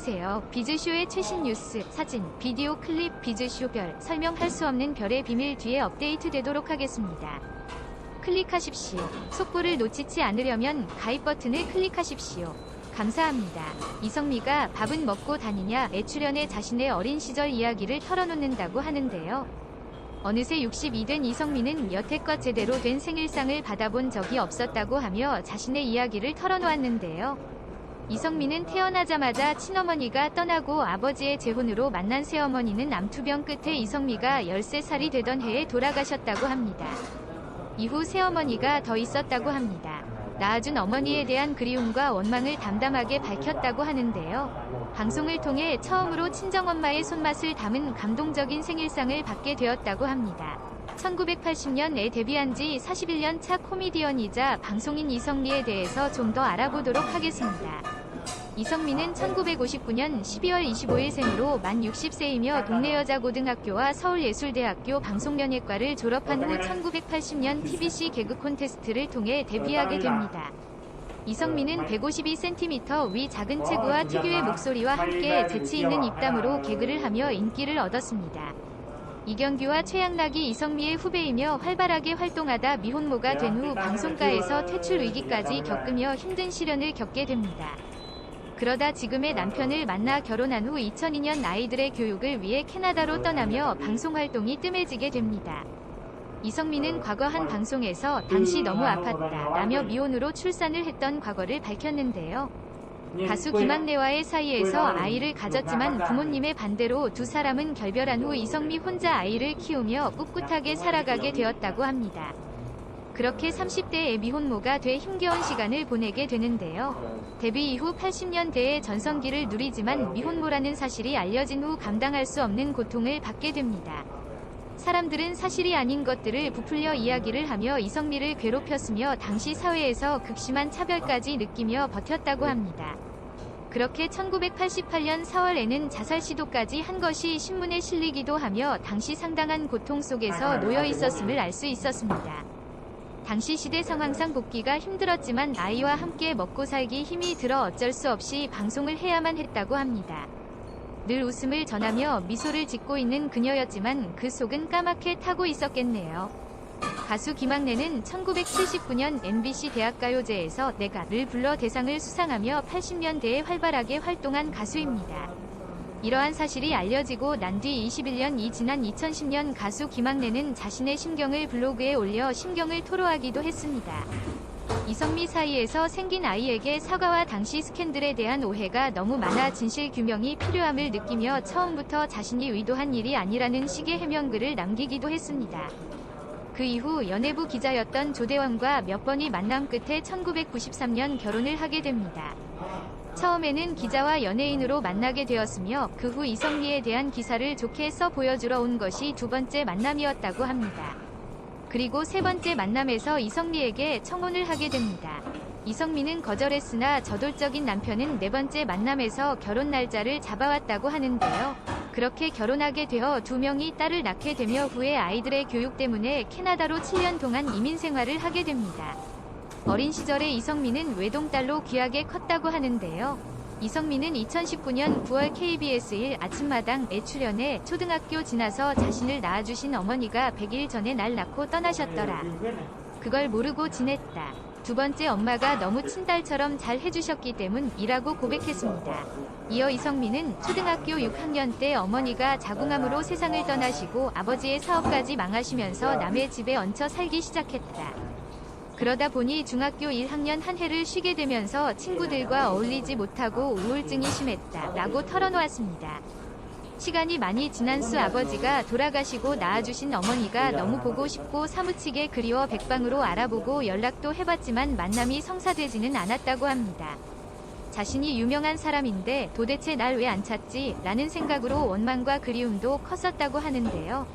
안녕하세요. 비즈쇼의 최신 뉴스, 사진, 비디오 클립 비즈쇼별 설명할 수 없는 별의 비밀 뒤에 업데이트 되도록 하겠습니다. 클릭하십시오. 속보를 놓치지 않으려면 가입 버튼을 클릭하십시오. 감사합니다. 이성미가 밥은 먹고 다니냐에 출연해 자신의 어린 시절 이야기를 털어놓는다고 하는데요. 어느새 60이 된 이성미는 여태껏 제대로 된 생일상을 받아본 적이 없었다고 하며 자신의 이야기를 털어놓았는데요. 이성민은 태어나자마자 친어머니가 떠나고 아버지의 재혼으로 만난 새어머니는 암투병 끝에 이성미가 13살이 되던 해에 돌아가셨다고 합니다. 이후 새어머니가 더 있었다고 합니다. 낳아준 어머니에 대한 그리움과 원망을 담담하게 밝혔다고 하는데요. 방송을 통해 처음으로 친정엄마의 손맛을 담은 감동적인 생일상을 받게 되었다고 합니다. 1980년에 데뷔한 지 41년 차 코미디언이자 방송인 이성미에 대해서 좀 더 알아보도록 하겠습니다. 이성민은 1959년 12월 25일 생으로 만 60세이며 동네 여자고등학교와 서울예술대학교 방송연예과를 졸업한 후 1980년 TBC 개그 콘테스트를 통해 데뷔하게 됩니다. 이성민은 152cm 위 작은 체구와 특유의 목소리와 함께 재치 있는 입담으로 개그를 하며 인기를 얻었습니다. 이경규와 최양락이 이성미의 후배이며 활발하게 활동하다 미혼모가 된 후 방송가에서 퇴출 위기까지 겪으며 힘든 시련을 겪게 됩니다. 그러다 지금의 남편을 만나 결혼한 후 2002년 아이들의 교육을 위해 캐나다로 떠나며 방송 활동이 뜸해지게 됩니다. 이성민은 과거 한 방송에서 당시 너무 아팠다 라며 미혼으로 출산을 했던 과거를 밝혔는데요. 가수 김학래와의 사이에서 아이를 가졌지만 부모님의 반대로 두 사람은 결별한 후 이성미 혼자 아이를 키우며 꿋꿋하게 살아가게 되었다고 합니다. 그렇게 30대의 미혼모가 돼 힘겨운 시간을 보내게 되는데요. 데뷔 이후 80년대의 전성기를 누리지만 미혼모라는 사실이 알려진 후 감당할 수 없는 고통을 받게 됩니다. 사람들은 사실이 아닌 것들을 부풀려 이야기를 하며 이성미를 괴롭혔으며 당시 사회에서 극심한 차별까지 느끼며 버텼다고 합니다. 그렇게 1988년 4월에는 자살 시도까지 한 것이 신문에 실리기도 하며 당시 상당한 고통 속에서 놓여 있었음을 알 수 있었습니다. 당시 시대 상황상 복귀가 힘들었지만 아이와 함께 먹고 살기 힘이 들어 어쩔 수 없이 방송을 해야만 했다고 합니다. 늘 웃음을 전하며 미소를 짓고 있는 그녀였지만 그 속은 까맣게 타고 있었겠네요. 가수 김학래는 1979년 MBC 대학가요제에서 내가를 불러 대상을 수상하며 80년대에 활발하게 활동한 가수입니다. 이러한 사실이 알려지고 난 뒤 21년 이 지난 2010년 가수 김학래는 자신의 심경을 블로그에 올려 심경을 토로하기도 했습니다. 이성미 사이에서 생긴 아이에게 사과와 당시 스캔들에 대한 오해가 너무 많아 진실 규명이 필요함을 느끼며 처음부터 자신이 의도한 일이 아니라는 식의 해명글을 남기기도 했습니다. 그 이후 연예부 기자였던 조대원과 몇 번이 만남 끝에 1993년 결혼을 하게 됩니다. 처음에는 기자와 연예인으로 만나게 되었으며 그 후 이성미에 대한 기사를 좋게 써 보여주러 온 것이 두 번째 만남이었다고 합니다. 그리고 세 번째 만남에서 이성미에게 청혼을 하게 됩니다. 이성미는 거절했으나 저돌적인 남편은 네 번째 만남에서 결혼 날짜를 잡아왔다고 하는데요. 그렇게 결혼하게 되어 두 명이 딸을 낳게 되며 후에 아이들의 교육 때문에 캐나다로 7년 동안 이민 생활을 하게 됩니다. 어린 시절에 이성민은 외동딸로 귀하게 컸다고 하는데요. 이성민은 2019년 9월 KBS 1 아침마당에 출연해 초등학교 지나서 자신을 낳아주신 어머니가 100일 전에 날 낳고 떠나셨더라. 그걸 모르고 지냈다. 두 번째 엄마가 너무 친딸처럼 잘 해주셨기 때문이라고 고백했습니다. 이어 이성민은 초등학교 6학년 때 어머니가 자궁암으로 세상을 떠나시고 아버지의 사업까지 망하시면서 남의 집에 얹혀 살기 시작했다. 그러다 보니 중학교 1학년 한 해를 쉬게 되면서 친구들과 어울리지 못하고 우울증이 심했다. 라고 털어놓았습니다. 시간이 많이 지난 수 아버지가 돌아가시고 낳아주신 어머니가 너무 보고 싶고 사무치게 그리워 백방으로 알아보고 연락도 해봤지만 만남이 성사되지는 않았다고 합니다. 자신이 유명한 사람인데 도대체 날 왜 안 찾지? 라는 생각으로 원망과 그리움도 컸었다고 하는데요.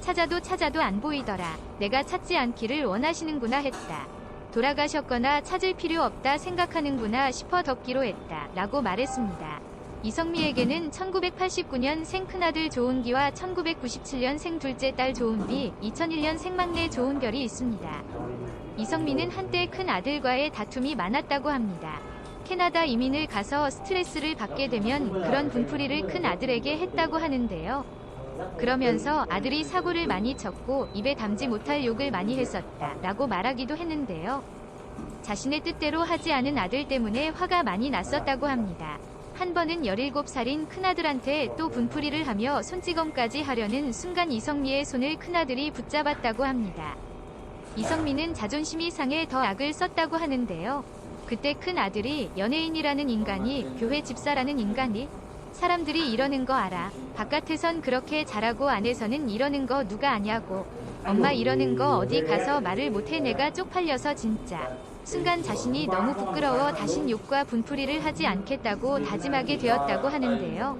찾아도 찾아도 안 보이더라. 내가 찾지 않기를 원하시는구나 했다. 돌아가셨거나 찾을 필요 없다 생각하는구나 싶어 덮기로 했다. 라고 말했습니다. 이성미에게는 1989년 생 큰아들 조은기와 1997년 생 둘째 딸 조은비, 2001년 생 막내 조은별이 있습니다. 이성미는 한때 큰 아들과의 다툼이 많았다고 합니다. 캐나다 이민을 가서 스트레스를 받게 되면 그런 분풀이를 큰 아들에게 했다고 하는데요. 그러면서 아들이 사고를 많이 쳤고 입에 담지 못할 욕을 많이 했었다 라고 말하기도 했는데요. 자신의 뜻대로 하지 않은 아들 때문에 화가 많이 났었다고 합니다. 한 번은 17살인 큰아들한테 또 분풀이를 하며 손찌검까지 하려는 순간 이성미의 손을 큰아들이 붙잡았다고 합니다. 이성미는 자존심이 상해 더 악을 썼다고 하는데요. 그때 큰 아들이 연예인이라는 인간이 교회 집사라는 인간이 사람들이 이러는 거 알아. 바깥에선 그렇게 잘하고 안에서는 이러는 거 누가 아냐고. 엄마 이러는 거 어디 가서 말을 못해 내가 쪽팔려서 진짜. 순간 자신이 너무 부끄러워 다신 욕과 분풀이를 하지 않겠다고 다짐하게 되었다고 하는데요.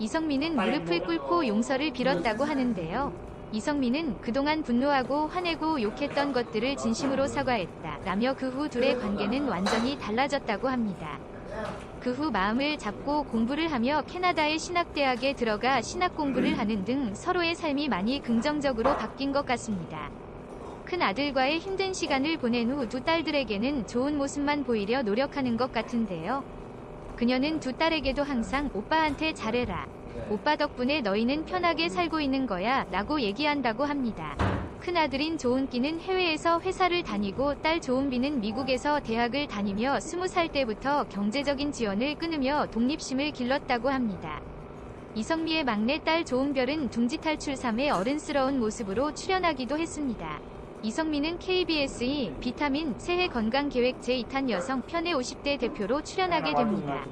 이성민은 무릎을 꿇고 용서를 빌었다고 하는데요. 이성민은 그동안 분노하고 화내고 욕했던 것들을 진심으로 사과했다. 라며 그 후 둘의 관계는 완전히 달라졌다고 합니다. 그 후 마음을 잡고 공부를 하며 캐나다의 신학대학에 들어가 신학 공부를 하는 등 서로의 삶이 많이 긍정적으로 바뀐 것 같습니다. 큰 아들과의 힘든 시간을 보낸 후 두 딸들에게는 좋은 모습만 보이려 노력하는 것 같은데요. 그녀는 두 딸에게도 항상 오빠한테 잘해라. 오빠 덕분에 너희는 편하게 살고 있는 거야 라고 얘기한다고 합니다. 큰아들인 조은기는 해외에서 회사를 다니고 딸 조은비는 미국에서 대학을 다니며 20살 때부터 경제적인 지원을 끊으며 독립심을 길렀다고 합니다. 이성미의 막내 딸 조은별은 둥지 탈출 3의 어른스러운 모습으로 출연하기도 했습니다. 이성미는 KBS의 비타민 새해 건강계획 제2탄 여성 편의 50대 대표로 출연하게 됩니다.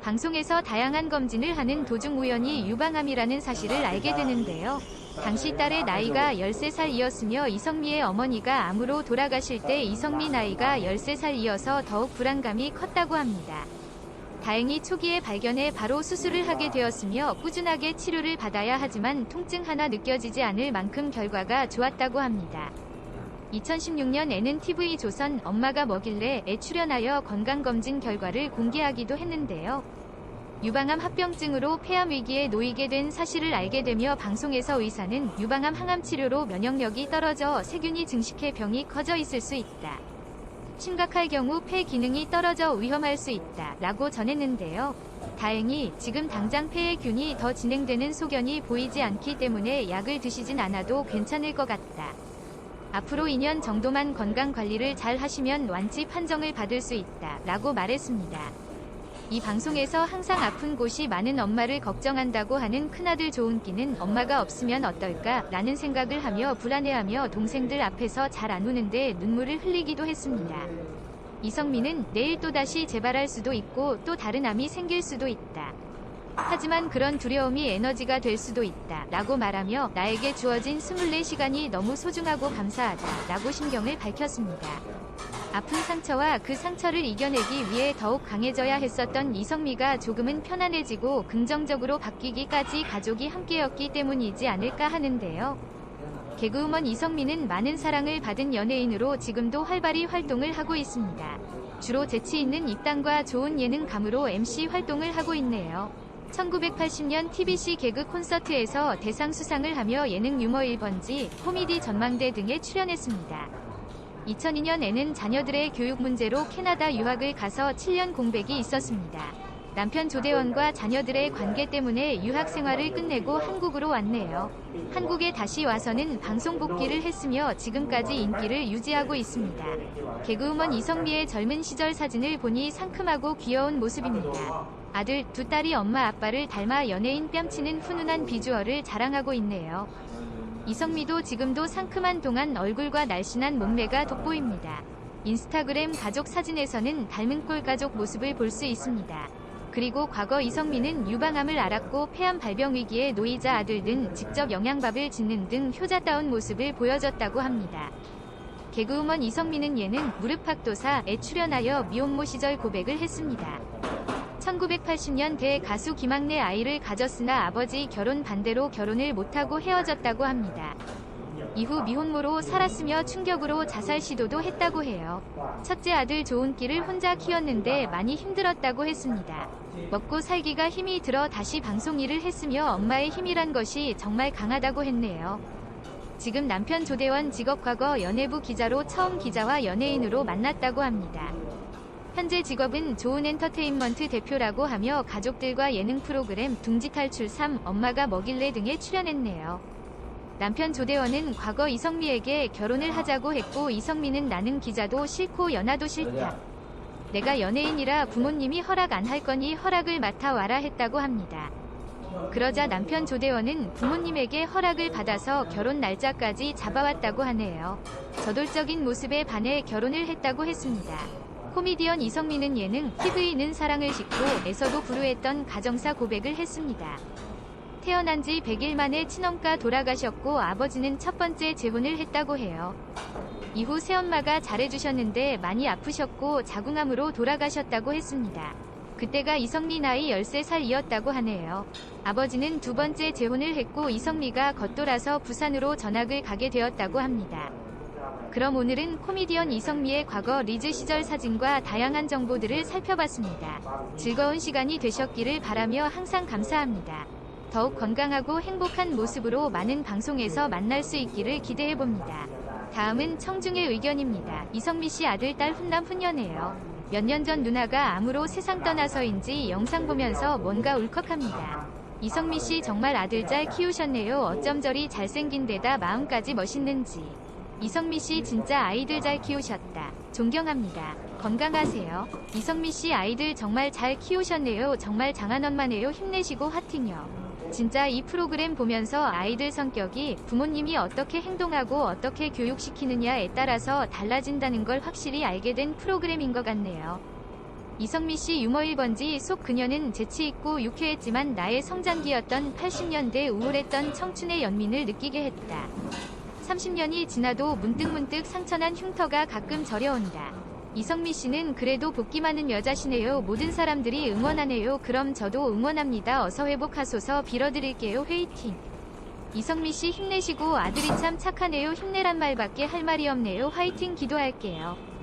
방송에서 다양한 검진을 하는 도중 우연히 유방암이라는 사실을 알게 되는데요. 당시 딸의 나이가 13살이었으며 이성미의 어머니가 암으로 돌아가실 때 이성미 나이가 13살이어서 더욱 불안감이 컸다고 합니다. 다행히 초기에 발견해 바로 수술을 하게 되었으며 꾸준하게 치료를 받아야 하지만 통증 하나 느껴지지 않을 만큼 결과가 좋았다고 합니다. 2016년에는 TV조선 엄마가 뭐길래에 출연하여 건강검진 결과를 공개하기도 했는데요. 유방암 합병증으로 폐암 위기에 놓이게 된 사실을 알게 되며 방송에서 의사는 유방암 항암 치료로 면역력이 떨어져 세균이 증식해 병이 커져 있을 수 있다. 심각할 경우 폐 기능이 떨어져 위험할 수 있다. 라고 전했는데요. 다행히 지금 당장 폐의 균이 더 진행되는 소견이 보이지 않기 때문에 약을 드시진 않아도 괜찮을 것 같다. 앞으로 2년 정도만 건강 관리를 잘 하시면 완치 판정을 받을 수 있다. 라고 말했습니다. 이 방송에서 항상 아픈 곳이 많은 엄마를 걱정한다고 하는 큰아들 조은기는 엄마가 없으면 어떨까 라는 생각을 하며 불안해하며 동생들 앞에서 잘 안 우는데 눈물을 흘리기도 했습니다. 이성민은 내일 또다시 재발할 수도 있고 또 다른 암이 생길 수도 있다. 하지만 그런 두려움이 에너지가 될 수도 있다. 라고 말하며 나에게 주어진 24시간이 너무 소중하고 감사하다. 라고 심경을 밝혔습니다. 아픈 상처와 그 상처를 이겨내기 위해 더욱 강해져야 했었던 이성미가 조금은 편안해지고 긍정적으로 바뀌기까지 가족이 함께였기 때문이지 않을까 하는데요. 개그우먼 이성미는 많은 사랑을 받은 연예인으로 지금도 활발히 활동을 하고 있습니다. 주로 재치 있는 입담과 좋은 예능감으로 MC 활동을 하고 있네요. 1980년 TBC 개그 콘서트에서 대상 수상을 하며 예능 유머 1번지, 코미디 전망대 등에 출연했습니다. 2002년에는 자녀들의 교육 문제로 캐나다 유학을 가서 7년 공백이 있었습니다. 남편 조대원과 자녀들의 관계 때문에 유학 생활을 끝내고 한국으로 왔네요. 한국에 다시 와서는 방송 복귀를 했으며 지금까지 인기를 유지하고 있습니다. 개그우먼 이성미의 젊은 시절 사진을 보니 상큼하고 귀여운 모습입니다. 아들 두 딸이 엄마 아빠를 닮아 연예인 뺨치는 훈훈한 비주얼을 자랑하고 있네요. 이성미도 지금도 상큼한 동안 얼굴과 날씬한 몸매가 돋보입니다. 인스타그램 가족 사진에서는 닮은 꼴 가족 모습을 볼 수 있습니다. 그리고 과거 이성미는 유방암을 앓았고 폐암 발병 위기에 놓이자 아들은 직접 영양밥을 짓는 등 효자다운 모습을 보여줬다고 합니다. 개그우먼 이성미는 예능 무릎팍도사에 출연하여 미혼모 시절 고백을 했습니다. 1980년 대 가수 김학래 아이를 가졌으나 아버지 결혼 반대로 결혼을 못하고 헤어졌다고 합니다. 이후 미혼모로 살았으며 충격으로 자살 시도도 했다고 해요. 첫째 아들 조은기를 혼자 키웠는데 많이 힘들었다고 했습니다. 먹고 살기가 힘이 들어 다시 방송 일을 했으며 엄마의 힘이란 것이 정말 강하다고 했네요. 지금 남편 조대원 직업 과거 연예부 기자로 처음 기자와 연예인으로 만났다고 합니다. 현재 직업은 좋은 엔터테인먼트 대표라고 하며 가족들과 예능 프로그램 둥지탈출 3 엄마가 먹일래 등에 출연했네요. 남편 조대원은 과거 이성미에게 결혼을 하자고 했고 이성미는 나는 기자도 싫고 연하도 싫다. 내가 연예인이라 부모님이 허락 안 할 거니 허락을 맡아와라 했다고 합니다. 그러자 남편 조대원은 부모님에게 허락을 받아서 결혼 날짜까지 잡아왔다고 하네요. 저돌적인 모습에 반해 결혼을 했다고 했습니다. 코미디언 이성민은 예능 TV는 사랑을 싣고 에서도 불우했던 가정사 고백을 했습니다. 태어난 지 100일 만에 친엄가 돌아가셨고 아버지는 첫 번째 재혼을 했다고 해요. 이후 새엄마가 잘해주셨는데 많이 아프셨고 자궁암으로 돌아가셨다고 했습니다. 그때가 이성미 나이 13살이었다고 하네요. 아버지는 두 번째 재혼을 했고 이성미가 겉돌아서 부산으로 전학을 가게 되었다고 합니다. 그럼 오늘은 코미디언 이성미의 과거 리즈 시절 사진과 다양한 정보들을 살펴봤습니다. 즐거운 시간이 되셨기를 바라며 항상 감사합니다. 더욱 건강하고 행복한 모습으로 많은 방송에서 만날 수 있기를 기대해봅니다. 다음은 청중의 의견입니다. 이성미 씨 아들 딸 훈남 훈녀네요. 몇 년 전 누나가 암으로 세상 떠나서인지 영상 보면서 뭔가 울컥합니다. 이성미 씨 정말 아들 잘 키우셨네요. 어쩜 저리 잘생긴 데다 마음까지 멋있는지. 이성미 씨 진짜 아이들 잘 키우셨다. 존경합니다. 건강하세요. 이성미 씨 아이들 정말 잘 키우셨네요. 정말 장한 엄마네요. 힘내시고 하팅요. 진짜 이 프로그램 보면서 아이들 성격이 부모님이 어떻게 행동하고 어떻게 교육시키느냐에 따라서 달라진다는 걸 확실히 알게 된 프로그램인 것 같네요. 이성미 씨 유머 1번지 속 그녀는 재치있고 유쾌했지만 나의 성장기였던 80년대 우울했던 청춘의 연민을 느끼게 했다. 30년이 지나도 문득문득 상처난 흉터가 가끔 저려온다. 이성미 씨는 그래도 복귀 많은 여자시네요. 모든 사람들이 응원하네요. 그럼 저도 응원합니다. 어서 회복하소서 빌어드릴게요. 회이팅. 이성미 씨 힘내시고 아들이 참 착하네요. 힘내란 말밖에 할 말이 없네요. 화이팅 기도할게요.